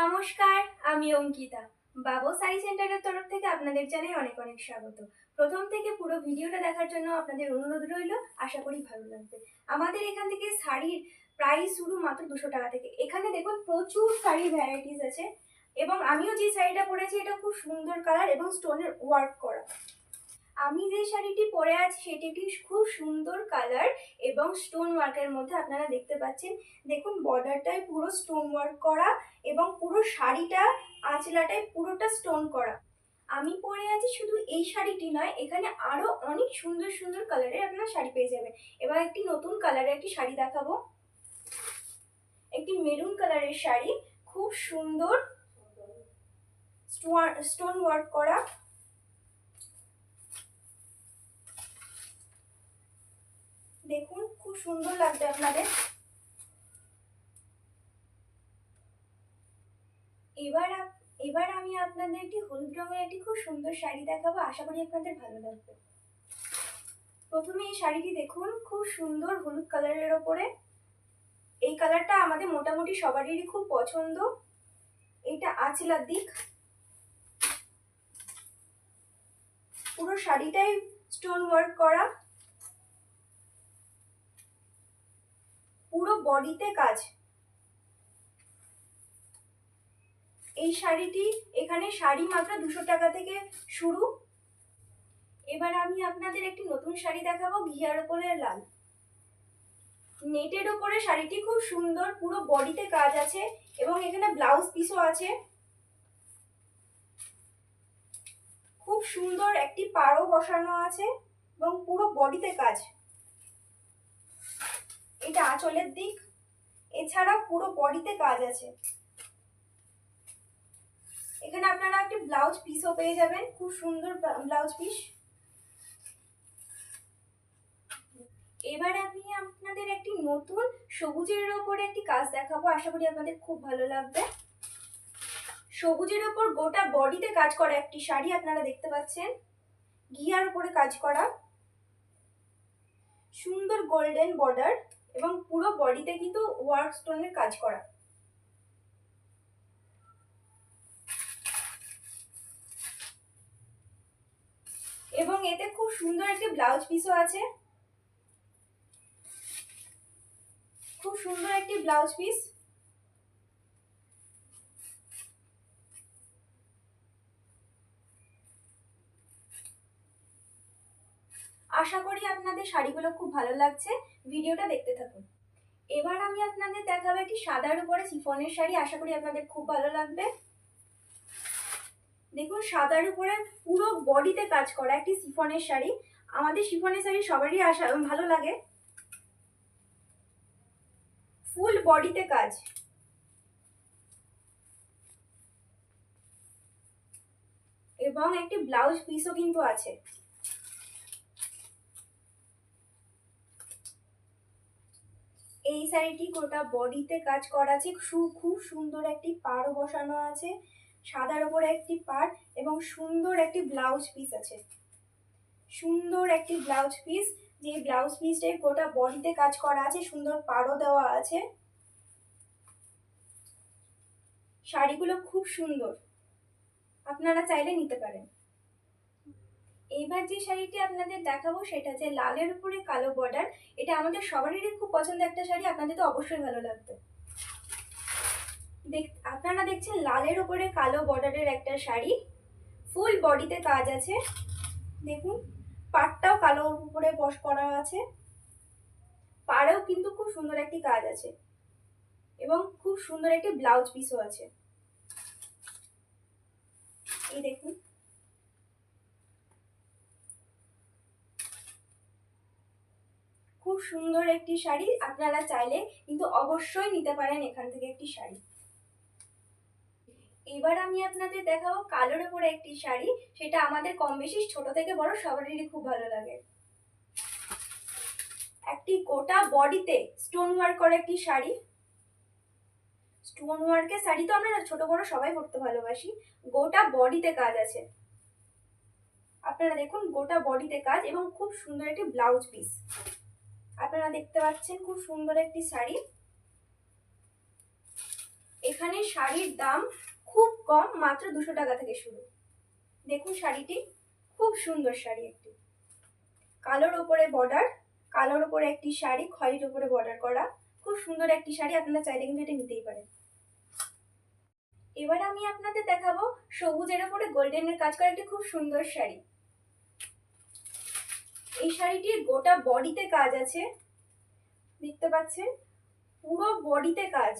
নমস্কার, আমি অঙ্কিতা। বাবু শাড়ি সেন্টারের তরফ থেকে আপনাদের জানাই অনেক অনেক স্বাগত। প্রথম থেকে পুরো ভিডিওটা দেখার জন্য আপনাদের অনুরোধ রইল, আশা করি ভালো লাগবে। আমাদের এখান থেকে শাড়ির প্রাইস শুরু মাত্র দুশো টাকা থেকে। এখানে দেখুন প্রচুর শাড়ির ভ্যারাইটিস আছে এবং আমিও যে শাড়িটা পরেছি এটা খুব সুন্দর কালার এবং স্টোনের ওয়ার্ক করা। আমি যে শাড়িটি পরে আছি, সেটি একটি খুব সুন্দর কালার এবং স্টোন ওয়ার্কের মধ্যে আপনারা দেখতে পাচ্ছেন। দেখুন বর্ডারটায় পুরো স্টোন ওয়ার্ক করা এবং পুরো শাড়িটা, আঁচলাটায় পুরোটা স্টোন করা। আমি পরে আছি শুধু এই শাড়িটি নয়, এখানে আরও অনেক সুন্দর সুন্দর কালারের আপনার শাড়ি পেয়ে যাবেন। এবার একটি নতুন কালারের একটি শাড়ি দেখাবো। একটি মেরুন কালারের শাড়ি, খুব সুন্দর স্টোন ওয়ার্ক করা দেখুন খুব সুন্দর লাগবে আপনাদের। এবার এবার আমি আপনাদের একটি হলুদ রঙের একটি খুব সুন্দর শাড়ি দেখাবো। আশা করি আপনাদের ভালো লাগবে। প্রথমে এই শাড়িটি দেখুন, খুব সুন্দর হলুদ কালারের ওপরে। এই কালারটা আমাদের মোটামুটি সবারই খুব পছন্দ। এটা আঁচলার দিক। পুরো শাড়িটাই স্টোন ওয়ার্ক করা। পুরো বডিতে কাজ। এই শাড়িটি এখানে শাড়ি মাত্র দুশো টাকা থেকে শুরু। এবার আমি আপনাদের একটি নতুন শাড়ি দেখাবো ঘিয়ার ওপরে লাল। নেটের ওপরে শাড়িটি খুব সুন্দর, পুরো বডিতে কাজ আছে এবং এখানে ব্লাউজ পিসও আছে। খুব সুন্দর একটি পাড়ও বসানো আছে এবং পুরো বডিতে কাজ। এটা আঁচলের দিক। এছাড়া পুরো বডিতে কাজ আছে। এখানে আপনারা একটি ব্লাউজ পিসও পেয়ে যাবেন। খুব সুন্দর ব্লাউজ পিস এবার আমি আপনাদের একটি নতুন সবুজের ওপরে একটি কাজ দেখাবো। আশা করি আপনাদের খুব ভালো লাগবে। সবুজের ওপর গোটা বডিতে কাজ করা একটি শাড়ি আপনারা দেখতে পাচ্ছেন। ঘিয়ার উপরে কাজ করা। সুন্দর গোল্ডেন বর্ডার এবং পুরো বডিতে কিন্তু ওয়ার্ক স্টোনের কাজ করা। এবং এতে খুব সুন্দর একটি ব্লাউজ পিসও আছে। খুব সুন্দর একটি ব্লাউজ পিস আশা করি আপনাদের শাড়িগুলো খুব ভালো লাগছে, ভিডিওটা দেখতে থাকুন। এবার আমি আপনাদের দেখাবো একটি সাদার উপরে সিফনের শাড়ি, আশা করি আপনাদের খুব ভালো লাগবে। দেখুন, সাদার উপরে পুরো বডিতে কাজ করা একটি সিফনের শাড়ি। আমাদের সিফনের শাড়ি সবারই আসা ভালো লাগে। ফুল বডিতে কাজ। এবং একটি ব্লাউজ পিসও কিন্তু আছে। এই শাড়িটি গোটা বডিতে কাজ করা আছে খুব সুন্দর একটি পাড়ও বসানো আছে। সাদার ওপরে একটি পাড় এবং সুন্দর একটি ব্লাউজ পিস আছে। সুন্দর একটি ব্লাউজ পিস। যে ব্লাউজ পিসটাই গোটা বডিতে কাজ করা আছে, সুন্দর পাড়ও দেওয়া আছে। শাড়িগুলো খুব সুন্দর। আপনারা চাইলে নিতে পারেন। এইবার যে শাড়িটি আপনাদের দেখাবো, সেটা হচ্ছে লালের উপরে কালো বর্ডার এটা আমাদের সবারই খুব পছন্দ একটা শাড়ি, আপনাদের তো অবশ্যই ভালো লাগবে। দেখ, আপনারা দেখছেন লালের উপরে কালো বর্ডারের একটা শাড়ি। ফুল বডিতে কাজ আছে। দেখুন, পাটটাও কালো উপরে বস করা আছে। পাড়েও কিন্তু খুব সুন্দর একটি কাজ আছে। এবং খুব সুন্দর একটি ব্লাউজ পিসও আছে। এই দেখুন খুব সুন্দর একটি শাড়ি, আপনারা চাইলে কিন্তু অবশ্যই নিতে পারেন এখান থেকে একটি শাড়ি। এবার আমি আপনাদের দেখাবো কালোর উপরে একটি শাড়ি, সেটা আমাদের কম বেশি ছোট থেকে বড় সবারই খুব ভালো লাগে। একটি গোটা বডিতে স্টোন ওয়ার্ক করা একটি শাড়ি। স্টোন ওয়ার্কের শাড়ি তো আমরা ছোট বড় সবাই পরতে ভালোবাসি, গোটা বডিতে কাজ আছে। আপনারা দেখুন গোটা বডিতে কাজ এবং খুব সুন্দর একটি ব্লাউজ পিস আপনারা দেখতে পাচ্ছেন খুব সুন্দর একটি শাড়ি। এখানে শাড়ির দাম খুব কম, মাত্র দুশো টাকা থেকে শুরু। দেখুন শাড়িটি, খুব সুন্দর শাড়ি একটি। কালোর ওপরে বর্ডার কালোর ওপরে একটি শাড়ি, খয়েরির ওপরে বর্ডার করা। খুব সুন্দর একটি শাড়ি, আপনারা চাইলে কিন্তু এটা নিতেই পারেন। এবার আমি আপনাদের দেখাবো সবুজের ওপরে গোল্ডেনের কাজ করা একটি খুব সুন্দর শাড়ি। এই শাড়িটির গোটা বডিতে কাজ আছে। দেখতে পাচ্ছেন? পুরো বডিতে কাজ।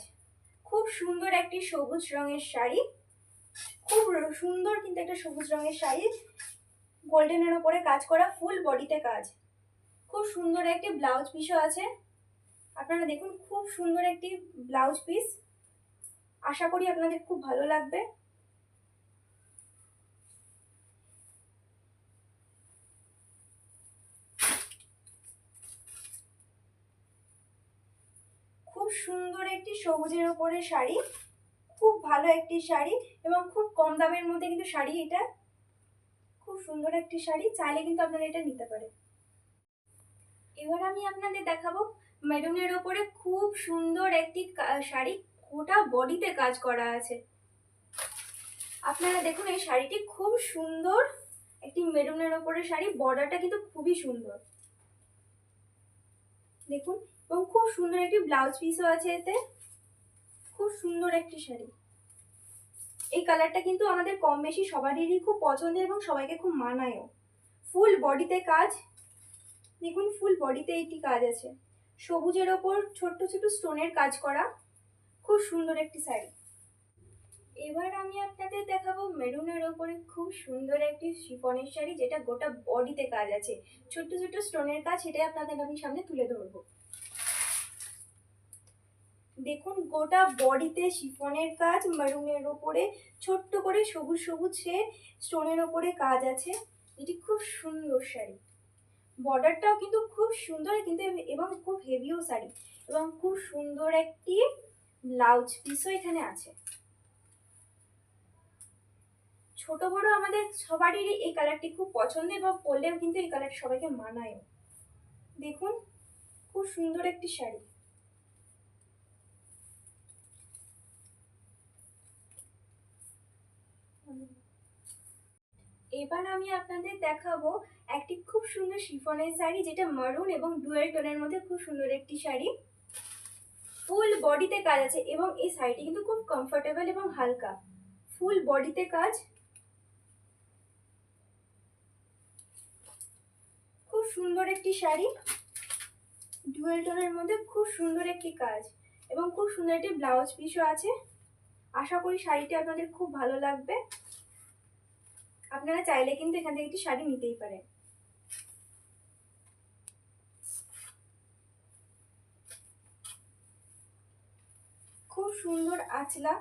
খুব সুন্দর একটি সবুজ রঙের শাড়ি। খুব সুন্দর কিন্তু একটা সবুজ রঙের শাড়ি। গোল্ডেনের ওপরে কাজ করা ফুল বডিতে কাজ। খুব সুন্দর একটি ব্লাউজ পিসও আছে। আপনারা দেখুন, খুব সুন্দর একটি ব্লাউজ পিস। আশা করি আপনাদের খুব ভালো লাগবে। খুব সুন্দর একটি সবুজের ওপরে শাড়ি, খুব ভালো একটি শাড়ি এবং খুব কম দামের মধ্যে কিন্তু শাড়ি এটা। খুব সুন্দর একটি শাড়ি, চাইলে কিন্তু আপনারা এটা নিতে পারেন। এবার আমি আপনাদের দেখাবো মেরুনের ওপরে খুব সুন্দর একটি শাড়ি, গোটা বডিতে কাজ করা আছে। আপনারা দেখুন, এই শাড়িটি খুব সুন্দর একটি মেরুনের ওপরে শাড়ি, বর্ডারটা কিন্তু খুবই সুন্দর। দেখুন এবং খুব সুন্দর একটি ব্লাউজ পিসও আছে এতে। খুব সুন্দর একটি শাড়ি। এই কালারটা কিন্তু আমাদের কম বেশি সবারই খুব পছন্দের এবং সবাইকে খুব মানায়ও। ফুল বডিতে কাজ। দেখুন ফুল বডিতে একটি কাজ আছে। সবুজের ওপর ছোট্ট ছোট স্টোনের কাজ করা। খুব সুন্দর একটি শাড়ি। এবার আমি আপনাদের দেখাবো মেরুনের ওপরে খুব সুন্দর একটি শিফনের শাড়ি, যেটা গোটা বডিতে কাজ আছে। ছোট্ট ছোট্ট স্টোনের কাজ, সেটাই আপনাদের আমি সামনে তুলে ধরবো। দেখুন, গোটা বডিতে শিফনের কাজ মেরুনের ওপরে ছোট্ট করে সবুজ সবুজ সে স্টোনের ওপরে কাজ আছে। এটি খুব সুন্দর শাড়ি। বর্ডারটাও কিন্তু খুব সুন্দর, কিন্তু এবং খুব হেভিও শাড়ি। এবং খুব সুন্দর একটি ব্লাউজ পিসও এখানে আছে। ছোট, বড় আমাদের সবারই এই কালারটি খুব পছন্দের বা পরলেও কিন্তু এই কালার সবাইকে মানায়ও। দেখুন, খুব সুন্দর একটি শাড়ি। এবার আমি আপনাদের দেখাবো একটি খুব সুন্দর শিফনের শাড়ি, যেটা মারুন এবং ডুয়েল টোনের মধ্যে খুব সুন্দর একটি শাড়ি। ফুল বডিতে কাজ আছে এবং এই শাড়িটি কিন্তু খুব কমফোর্টেবল এবং হালকা। ফুল বডিতে কাজ। খুব সুন্দর একটি শাড়ি। ডুয়েল টোনের মধ্যে খুব সুন্দর একটি কাজ এবং খুব সুন্দর একটি ব্লাউজ পিসও আছে। আশা করি শাড়িটি আপনাদের খুব ভালো লাগবে। আপনারা চাইলে কিন্তু এখান থেকে একটি শাড়ি নিতেই পারেন। খুব সুন্দর আঁচলা।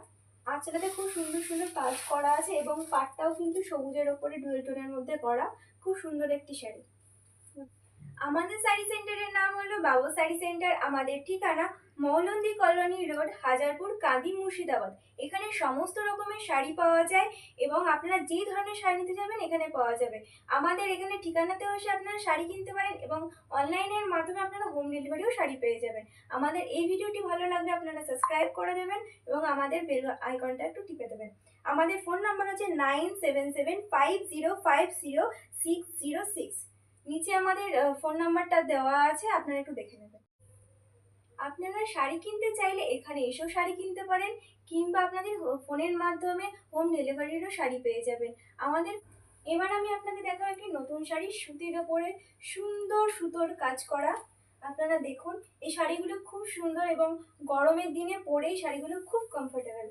আঁচলাতে খুব সুন্দর সুন্দর কাজ করা আছে এবং পাটটাও কিন্তু সবুজের ওপরে ডুয়েল মধ্যে করা। খুব সুন্দর একটি শাড়ি। আমাদের শাড়ি সেন্টারের নাম হলো বাবু শাড়ি সেন্টার। আমাদের ঠিকানা মৌলন্দি কলোনি রোড, হাজারপুর কান্দি মুর্শিদাবাদ। এখানে সমস্ত রকমের শাড়ি পাওয়া যায় এবং আপনারা যে ধরনের শাড়ি নিতে যাবেন এখানে পাওয়া যাবে। আমাদের এখানে ঠিকানাতে এসে আপনারা শাড়ি কিনতে পারেন এবং অনলাইনের মাধ্যমে আপনারা হোম ডেলিভারিও শাড়ি পেয়ে যাবেন। আমাদের এই ভিডিওটি ভালো লাগলে আপনারা সাবস্ক্রাইব করে দেবেন এবং আমাদের বেল আইকনটা একটু টিপে দেবেন। আমাদের ফোন নাম্বার হচ্ছে nine seven seven five zero five zero six zero six. নিচে আমাদের ফোন নাম্বারটা দেওয়া আছে, আপনারা একটু দেখে নেবেন। আপনারা শাড়ি কিনতে চাইলে এখানে এসেও শাড়ি কিনতে পারেন, কিংবা আপনাদের ফোনের মাধ্যমে হোম ডেলিভারিরও শাড়ি পেয়ে যাবেন। আমাদের, এবার আমি আপনাদের দেখাবো একটি নতুন শাড়ি, সুতির ওপরে সুন্দর সুতোর কাজ করা। আপনারা দেখুন, এই শাড়িগুলো খুব সুন্দর এবং গরমের দিনে পরে এই শাড়িগুলো খুব কমফোর্টেবল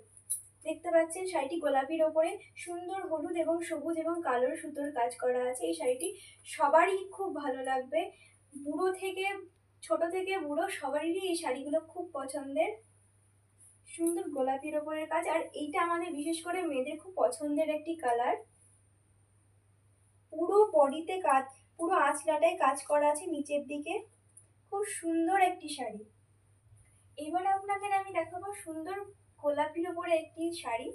দেখতে পাচ্ছেন, শাড়িটি গোলাপির ওপরে সুন্দর হলুদ এবং সবুজ এবং কালোর সুতোর কাজ করা আছে। এই শাড়িটি সবারই খুব ভালো লাগবে। বুড়ো থেকে ছোট থেকে বুড়ো সবারই এই শাড়িগুলো খুব পছন্দের। সুন্দর গোলাপির ওপরের কাজ, আর এইটা আমাদের বিশেষ করে মেয়েদের খুব পছন্দের একটি কালার। পুরো বডিতে কাজ, পুরো আঁচলাটায় কাজ করা আছে নিচের দিকে। খুব সুন্দর একটি শাড়ি। এবার আপনাদের আমি দেখাবো সুন্দর গোলাপির ওপরে একটি শাড়ি।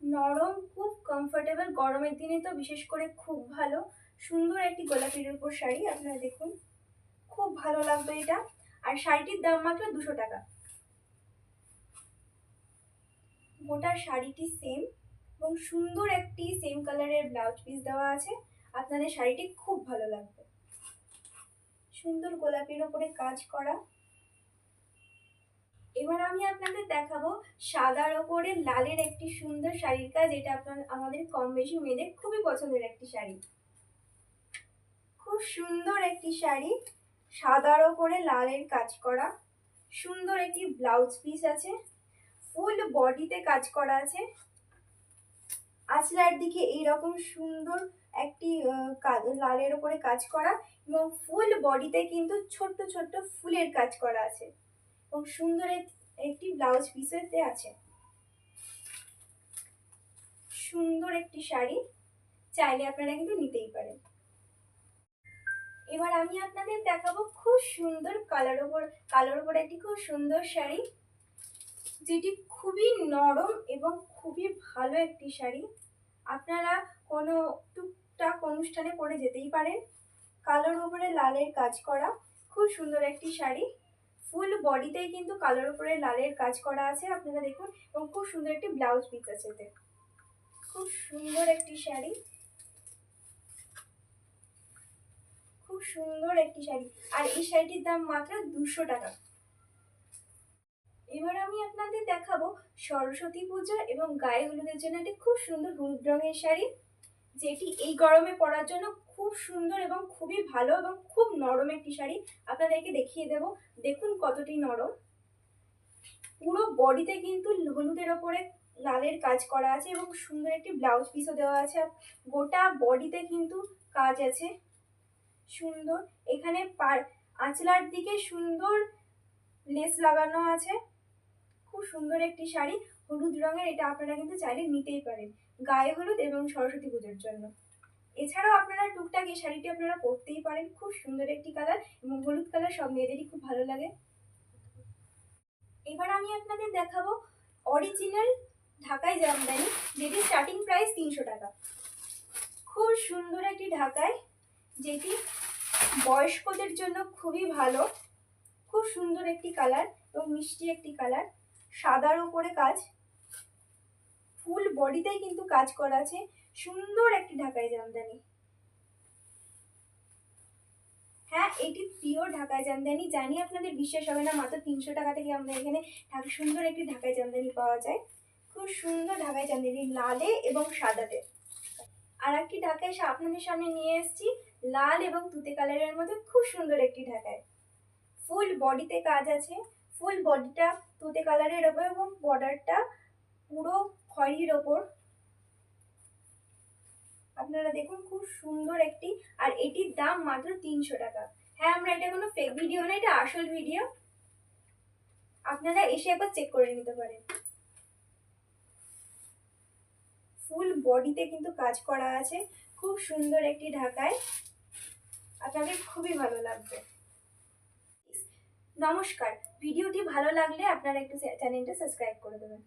নরম, খুব কমফোর্টেবল গরমের দিনে তো বিশেষ করে খুব ভালো। সুন্দর একটি গোলাপির উপর শাড়ি, আপনারা দেখুন। খুব ভালো লাগবে এটা। আর শাড়িটির দাম মাত্র দুশো টাকা। গোটা শাড়িটি সেম এবং সুন্দর একটি সেম কালারের ব্লাউজ পিস দেওয়া আছে। আপনাদের শাড়িটি খুব ভালো লাগবে। সুন্দর গোলাপির ওপরে কাজ করা। এবার আমি আপনাদের দেখাবো সাদার ওপরে লালের একটি সুন্দর শাড়ির কাজ। এটা আপনার আমাদের কম বেশি মেয়েদের খুবই পছন্দের একটি শাড়ি। খুব সুন্দর একটি শাড়ি সাদার ওপরে লালের কাজ করা, সুন্দর একটি ব্লাউজ পিস আছে ফুল বডিতে কাজ করা আছে। আঁচলার দিকে এইরকম সুন্দর একটি লালের ওপরে কাজ করা এবং ফুল বডিতে কিন্তু ছোট্ট ছোট্ট ফুলের কাজ করা আছে এবং সুন্দর এক- একটি ব্লাউজ পিসেতে আছে। সুন্দর একটি শাড়ি, চাইলে আপনারা কিন্তু নিতেই পারেন। এবার আমি আপনাদের দেখাবো খুব সুন্দর কালার ওপর কালোর ওপর একটি খুব সুন্দর শাড়ি, যেটি খুবই নরম এবং খুবই ভালো একটি শাড়ি। আপনারা কোনো টুকটাক অনুষ্ঠানে পরে যেতেই পারেন। কালোর উপরে লালের কাজ করা, খুব সুন্দর একটি শাড়ি। ফুল বডিতেই কিন্তু কালোর ওপরে লালের কাজ করা আছে, আপনারা দেখুন, এবং খুব সুন্দর একটি ব্লাউজ পিস আছে এতে। খুব সুন্দর একটি শাড়ি। খুব সুন্দর একটি শাড়ি। আর এই শাড়িটির দাম মাত্র দুশো টাকা। এবার আমি আপনাদের দেখাবো সরস্বতী পূজা এবং গায়ে হলুদের জন্য একটি খুব সুন্দর হলুদ রঙের শাড়ি, যেটি এই গরমে পরার জন্য খুব সুন্দর এবং খুবই ভালো এবং খুব নরম একটি শাড়ি। আপনাদেরকে দেখিয়ে দেব। দেখুন কতটি নরম। পুরো বডিতে কিন্তু হলুদের ওপরে লালের কাজ করা আছে এবং সুন্দর একটি ব্লাউজ পিসও দেওয়া আছে। গোটা বডিতে কিন্তু কাজ আছে। সুন্দর। এখানে পার আঁচলার দিকে সুন্দর লেস লাগানো আছে। খুব সুন্দর একটি শাড়ি। হলুদ রঙের, এটা আপনারা কিন্তু চাইলে নিতেই পারেন। গায়ে হলুদ এবং সরস্বতী পুজোর জন্য। এছাড়াও আপনারা টুকটাক এই শাড়িটি আপনারা পরতেই পারেন। খুব সুন্দর একটি কালার এবং হলুদ কালার, সব মেয়েদেরই খুব ভালো লাগে। এবার আমি আপনাদের দেখাবো অরিজিনাল ঢাকায় জামদানি যেটি স্টার্টিং প্রাইস তিনশো টাকা। খুব সুন্দর একটি ঢাকায় যেটি বয়স্কদের জন্য খুবই ভালো। খুব সুন্দর একটি কালার এবং মিষ্টি একটি কালার। সাদার ওপরে কাজ। ফুল বডিতেই কিন্তু কাজ করা আছে। সুন্দর একটি ঢাকাই জামদানি। হ্যাঁ এটি পিওর ঢাকাই জামদানি। জানি আপনাদের বিশ্বাস হবে না, মাত্র তিনশো টাকা থেকে আমাদের এখানে ঢাকা সুন্দর একটি ঢাকাই জামদানি পাওয়া যায়। খুব সুন্দর ঢাকাই জামদানি, লালে এবং সাদাতে। আর একটি ঢাকাই সা- আপনাদের সামনে নিয়ে এসেছি। লাল এবং তুতে কালারের মধ্যে খুব সুন্দর একটি ঢাকায়। ফুল বডিতে কাজ আছে। ফুল বডিটা তুতে কালারের ওপর এবং বর্ডারটা পুরো খয়েরির ওপর। আপনারা দেখুন খুব সুন্দর একটি, আর এটির দাম মাত্র তিনশো টাকা। হ্যাঁ আমরা এটা কোনো ফেক ভিডিও না, এটা আসল ভিডিও আপনারা এসে একবার চেক করে নিতে পারেন। ফুল বডিতে কিন্তু কাজ করা আছে। খুব সুন্দর একটি ঢাকায়। আপনাদের খুবই ভালো লাগবে। নমস্কার। ভিডিওটি ভালো লাগলে আপনারা একটু চ্যানেলটা সাবস্ক্রাইব করে দেবেন।